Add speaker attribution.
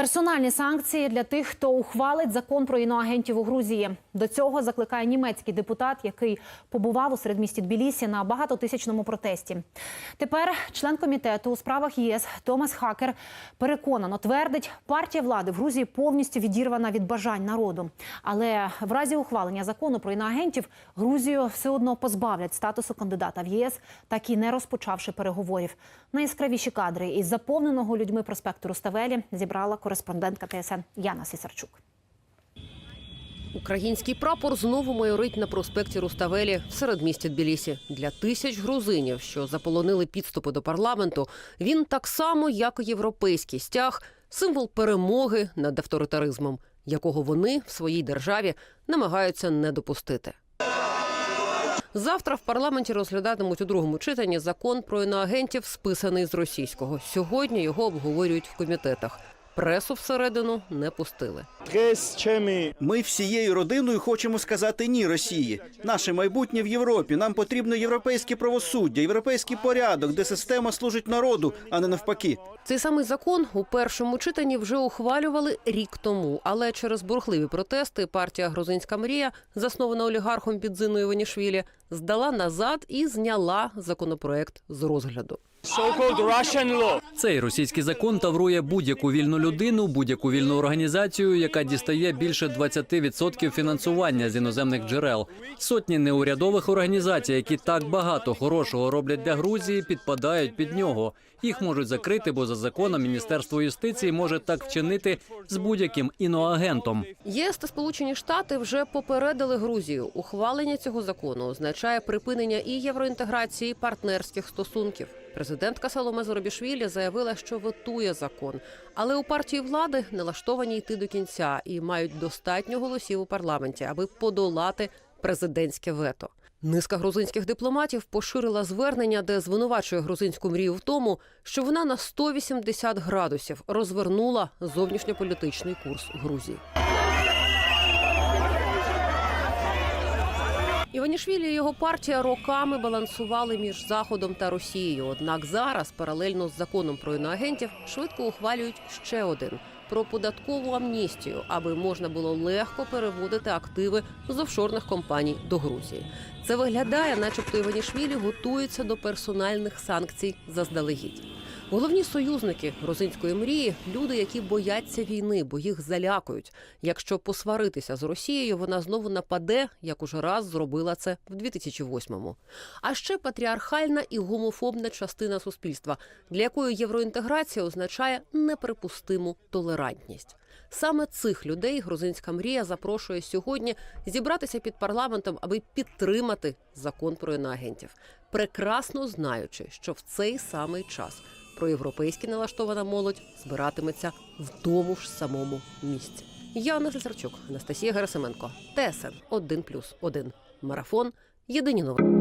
Speaker 1: Персональні санкції для тих, хто ухвалить закон про іноагентів у Грузії. До цього закликає німецький депутат, який побував у середмісті Тбілісі на багатотисячному протесті. Тепер член комітету у справах ЄС Томас Хакер переконано твердить, партія влади в Грузії повністю відірвана від бажань народу. Але в разі ухвалення закону про іноагентів Грузію все одно позбавлять статусу кандидата в ЄС, так і не розпочавши переговорів. Найяскравіші кадри із заповненого людьми проспекту Руставелі зібрала кореспондентка ТСН Яна Сісарчук.
Speaker 2: Український прапор знову майорить на проспекті Руставелі в середмісті Тбілісі. Для тисяч грузинів, що заполонили підступи до парламенту, він так само, як і європейський стяг, символ перемоги над авторитаризмом, якого вони в своїй державі намагаються не допустити. Завтра в парламенті розглядатимуть у другому читанні закон про іноагентів, списаний з російського. Сьогодні його обговорюють в комітетах. Пресу всередину не пустили.
Speaker 3: Ми всією родиною хочемо сказати ні Росії. Наше майбутнє в Європі. Нам потрібно європейське правосуддя, європейський порядок, де система служить народу, а не навпаки.
Speaker 2: Цей самий закон у першому читанні вже ухвалювали рік тому. Але через бурхливі протести партія Грузинська мрія, заснована олігархом Бідзиною Іванішвілі, здала назад і зняла законопроект з розгляду.
Speaker 4: Цей російський закон таврує будь-яку вільну людину, будь-яку вільну організацію, яка дістає більше 20% фінансування з іноземних джерел. Сотні неурядових організацій, які так багато хорошого роблять для Грузії, підпадають під нього. Їх можуть закрити, бо за законом Міністерство юстиції може так вчинити з будь-яким іноагентом.
Speaker 2: ЄС та Сполучені Штати вже попередили Грузію. Ухвалення цього закону означає припинення і євроінтеграції, і партнерських стосунків. Президентка Саломе Зоробішвілі заявила, що ветує закон, але у партії влади налаштовані йти до кінця і мають достатньо голосів у парламенті, аби подолати президентське вето. Низка грузинських дипломатів поширила звернення, де звинувачує грузинську мрію в тому, що вона на 180 градусів розвернула зовнішньополітичний курс Грузії. Іванішвілі і його партія роками балансували між Заходом та Росією. Однак зараз, паралельно з законом про іноагентів, швидко ухвалюють ще один про податкову амністію, аби можна було легко переводити активи з офшорних компаній до Грузії. Це виглядає, начебто Іванішвілі готується до персональних санкцій заздалегідь. Головні союзники грузинської мрії люди, які бояться війни, бо їх залякують. Якщо посваритися з Росією, вона знову нападе, як уже раз зробила це в 2008-му. А ще патріархальна і гомофобна частина суспільства, для якої євроінтеграція означає неприпустиму толерантність. Саме цих людей грузинська мрія запрошує сьогодні зібратися під парламентом, аби підтримати закон про іноагентів, прекрасно знаючи, що в цей самий час проєвропейськи налаштована молодь збиратиметься в тому ж самому місці. Яна Цесарчук, Анастасія Герасименко, ТСН 1+,1. Марафон. Єдині новини.